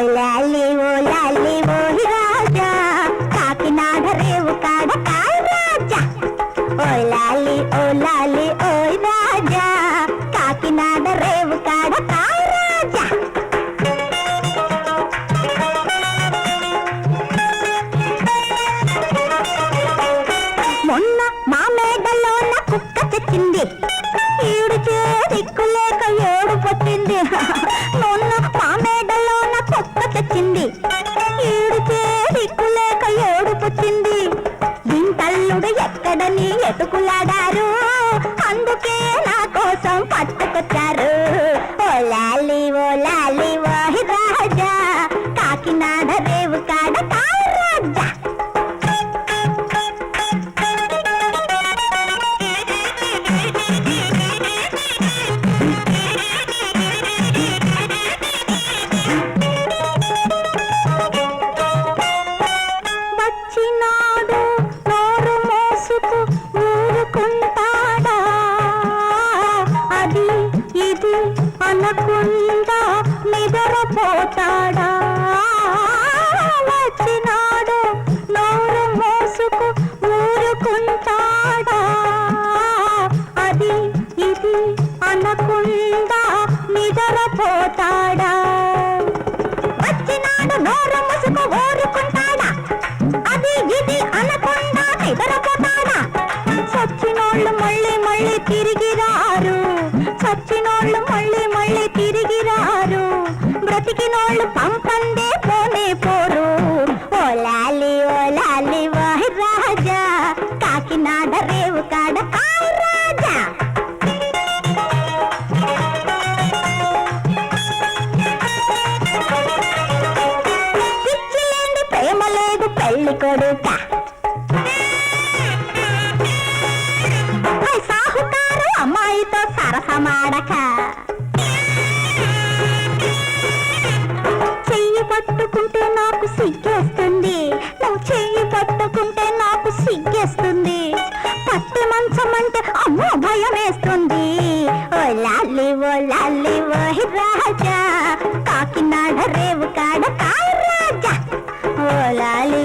అల్లి ఓ అల్లి ఓ రాజా. కాకినాడ రేవు కాడ కాయ ఓ లాలి ఓ లాలి ఓ రాజా. కాకినాడ రేవు కాడ కాయ రాజా. మొన్న మా మేడలో కుక్క తెచ్చింది. ఈడు చేతిక్కులేక ఏడు పట్టింది. వచ్చింది. ఎక్కడ ఎక్కడని ఎత్తుకులాడారు అందుకే నా కోసం పచ్చ అనకుండా నిద్రపోతాడా? వచ్చినాడు నోరు మోసుకు ఊరుకుంటాడా? అది ఇది అనకుండా నిద్రపోతాడా? బ్రతికినోళ్ళు పంపందే పోనే పోరు. ఓలాలి ఓలాలి ఓ రాజా కాకినాడ రేవు కాడ రాజా. పిచ్చి ప్రేమ లేదు పెళ్ళి కొడుక. సాహుకారు అమ్మాయితో సరసమాడక. అంటే అమ్మో భయం వేస్తుంది ఓ లాలి ఓ లాలి ఓ రాజా. కాకినాడ రేవు కాడ కాయ రాజా ఓ లాలి